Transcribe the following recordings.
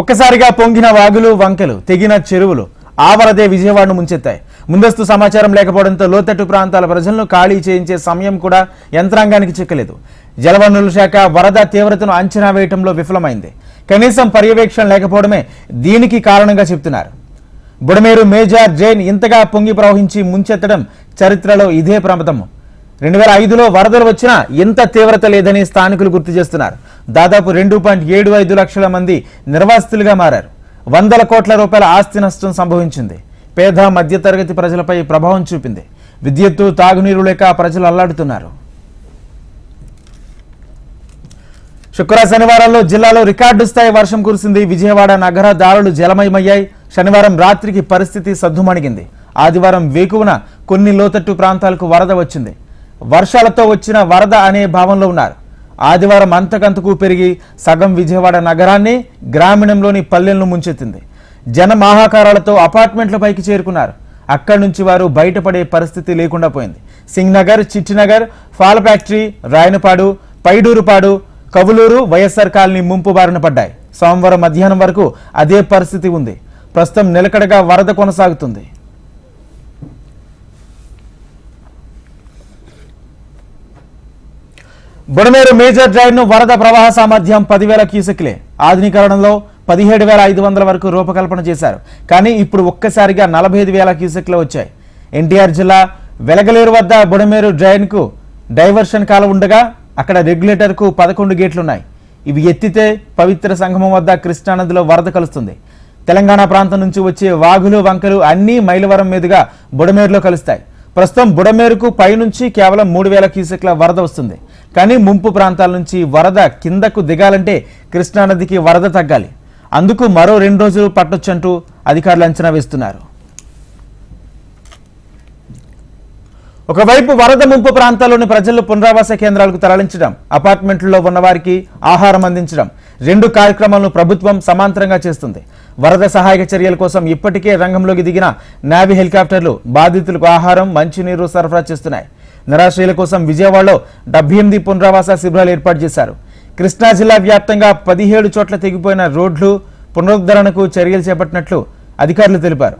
ఒక్కసారిగా పొంగిన వాగులు వంకెలు తెగిన చెరువులు ఆవరదే విజయవాడను ముంచెత్తాయి. ముందస్తు సమాచారం లేకపోవడంతో లోతట్టు ప్రాంతాల ప్రజలను ఖాళీ చేయించే సమయం కూడా యంత్రాంగానికి చిక్కలేదు. జలవనరుల శాఖ వరద తీవ్రతను అంచనా వేయటంలో విఫలమైంది. కనీసం పర్యవేక్షణ లేకపోవడమే దీనికి కారణంగా చెప్తున్నారు బుడమేరు మేజార్ జైన్ ఇంతగా పొంగి ప్రవహించి ముంచెత్తడం చరిత్రలో ఇదే ప్రమదము. రెండు వేల ఐదులో వరదలు వచ్చినా ఇంత తీవ్రత లేదని స్థానికులు గుర్తు చేస్తున్నారు. దాదాపు రెండు పాయింట్ ఏడు ఐదు లక్షల మంది నిర్వాసితులుగా మారారు. వందల కోట్ల రూపాయల ఆస్తి నష్టం సంభవించింది. పేద మధ్యతరగతి ప్రజలపై ప్రభావం చూపింది. విద్యుత్తు తాగునీరు లేక ప్రజలు అల్లాడుతున్నారు. శుక్ర శనివారంలో జిల్లాలో రికార్డు స్థాయి వర్షం కురిసింది. విజయవాడ నగర దారులు జలమయమయ్యాయి. శనివారం రాత్రికి పరిస్థితి సద్దుమణిగింది. ఆదివారం వేకువన కొన్ని లోతట్టు ప్రాంతాలకు వరద వచ్చింది. వర్షాలతో వచ్చిన వరద అనే భావంలో ఉన్నారు. ఆదివారం అంతకంతకు పెరిగి సగం విజయవాడ నగరాన్ని గ్రామీణంలోని పల్లెలను ముంచెత్తింది. జన ఆహాకారాలతో అపార్ట్మెంట్లపైకి చేరుకున్నారు. అక్కడి నుంచి వారు బయటపడే పరిస్థితి లేకుండా పోయింది. సింగ్నగర్ చిట్టినగర్ ఫాల్ ఫ్యాక్టరీ రాయనపాడు పైడూరుపాడు కవులూరు వైఎస్ఆర్ కాలనీ ముంపు బారిన పడ్డాయి. సోమవారం మధ్యాహ్నం వరకు అదే పరిస్థితి ఉంది. ప్రస్తుతం నిలకడగా వరద కొనసాగుతుంది. బుడమేరు మేజర్ డ్రైవ్ను వరద ప్రవాహ సామర్థ్యం పదివేల క్యూసెక్లే. ఆధునీకరణలో పదిహేడు వేల ఐదు వందల వరకు రూపకల్పన చేశారు. కానీ ఇప్పుడు ఒక్కసారిగా నలభై ఐదు వేల క్యూసెక్లు వచ్చాయి. ఎన్టీఆర్ జిల్లా వెలగలేరు వద్ద బుడమేరు డ్రైన్కు డైవర్షన్ కాలం ఉండగా అక్కడ రెగ్యులేటర్కు పదకొండు గేట్లున్నాయి. ఇవి ఎత్తితే పవిత్ర సంగమం వద్ద కృష్ణానదిలో వరద కలుస్తుంది. తెలంగాణ ప్రాంతం నుంచి వచ్చే వాగులు వంకలు అన్నీ మైలవరం మీదుగా బుడమేరులో కలుస్తాయి. ప్రస్తుతం బుడమేరుకు పైనుంచి కేవలం మూడు వేల క్యూసెక్ల వరద వస్తుంది. కానీ ముంపు ప్రాంతాల నుంచి వరద కిందకు దిగాలంటే కృష్ణానదికి వరద తగ్గాలి. అందుకు మరో రెండు రోజులు పట్టొచ్చంటూ అధికారులు అంచనా వేస్తున్నారు. ఒకవైపు వరద ముంపు ప్రాంతాల్లోని ప్రజలు పునరావాస కేంద్రాలకు తరలించడం అపార్ట్మెంట్లలో ఉన్న వారికి ఆహారం అందించడం రెండు కార్యక్రమాలను ప్రభుత్వం సమాంతరంగా చేస్తుంది. వరద సహాయక చర్యల కోసం ఇప్పటికే రంగంలోకి దిగిన నావీ హెలికాప్టర్లు బాధితులకు ఆహారం మంచినీరు సరఫరా చేస్తున్నాయి. నిరాశ్రయుల కోసం విజయవాడలో డెబ్బై ఎనిమిది పునరావాస శిబిరాలు ఏర్పాటు చేశారు. కృష్ణా జిల్లా వ్యాప్తంగా పదిహేడు చోట్ల తెగిపోయిన రోడ్లు పునరుద్ధరణకు చర్యలు చేపట్టినట్లు అధికారులు తెలిపారు.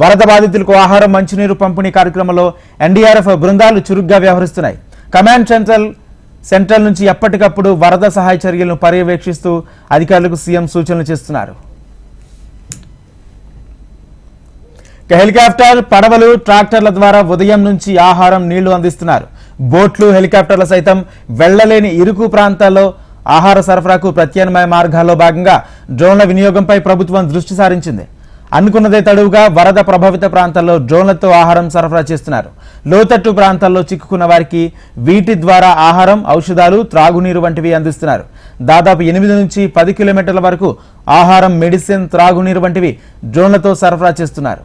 వరద బాధితులకు ఆహారం మంచినీరు పంపిణీ కార్యక్రమంలో ఎన్డీఆర్ఎఫ్ బృందాలు చురుగ్గా వ్యవహరిస్తున్నాయి. కమాండ్ సెంట్రల్ సెంట్రల్ నుంచి ఎప్పటికప్పుడు వరద సహాయ చర్యలను పర్యవేక్షిస్తూ అధికారులకు సీఎం సూచనలు చేస్తున్నారు. హెలికాప్టర్ పడవలు ట్రాక్టర్ల ద్వారా ఉదయం నుంచి ఆహారం నీళ్ళు అందిస్తున్నారు. బోట్లు హెలికాప్టర్ల సైతం వెళ్ళలేని ఇరుకు ప్రాంతాల్లో ఆహార సరఫరాకు ప్రత్యామ్నాయ మార్గాల్లో భాగంగా డ్రోన్ల వినియోగంపై ప్రభుత్వం దృష్టి సారించింది. అనుకున్నదే తడువుగా వరద ప్రభావిత ప్రాంతాల్లో డ్రోన్లతో ఆహారం సరఫరా చేస్తున్నారు. లోతట్టు ప్రాంతాల్లో చిక్కుకున్న వారికి వీటి ద్వారా ఆహారం ఔషధాలు త్రాగునీరు వంటివి అందిస్తున్నారు. దాదాపు ఎనిమిది నుంచి పది కిలోమీటర్ల వరకు ఆహారం మెడిసిన్ త్రాగునీరు వంటివి డ్రోన్లతో సరఫరా చేస్తున్నారు.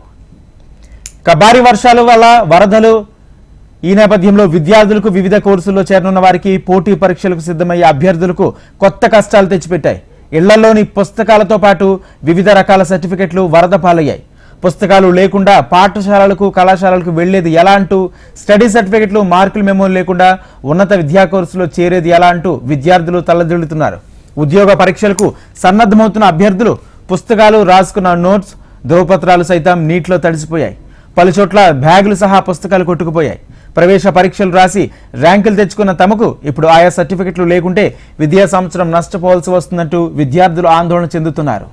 భారీ వర్షాల వల్ల వరదలు ఈ నేపథ్యంలో విద్యార్థులకు వివిధ కోర్సుల్లో చేరనున్న వారికి పోటీ పరీక్షలకు సిద్ధమయ్యే అభ్యర్థులకు కొత్త కష్టాలు తెచ్చిపెట్టాయి. ఇళ్ళలోని పుస్తకాలతో పాటు వివిధ రకాల సర్టిఫికెట్లు వరద పాలయ్యాయి. పుస్తకాలు లేకుండా పాఠశాలలకు కళాశాలలకు వెళ్ళేది ఎలా అంటూ స్టడీ సర్టిఫికెట్లు మార్కులు మెమోలు లేకుండా ఉన్నత విద్యా కోర్సులో చేరేది ఎలా అంటూ విద్యార్థులు తల్లదిల్లుతున్నారు ఉద్యోగ పరీక్షలకు సన్నద్ధమవుతున్న అభ్యర్థులు పుస్తకాలు రాసుకున్న నోట్స్ ధ్రువపత్రాలు సైతం నీటిలో తడిసిపోయాయి. పలుచోట్ల బ్యాగులు సహా పుస్తకాలు కొట్టుకుపోయాయి. ప్రవేశ పరీక్షలు రాసి ర్యాంకులు తెచ్చుకున్న తమకు ఇప్పుడు ఆయా సర్టిఫికెట్లు లేకుంటే విద్యా సంవత్సరం నష్టపోవాల్సి వస్తుందంటూ విద్యార్థులు ఆందోళన చెందుతున్నారు.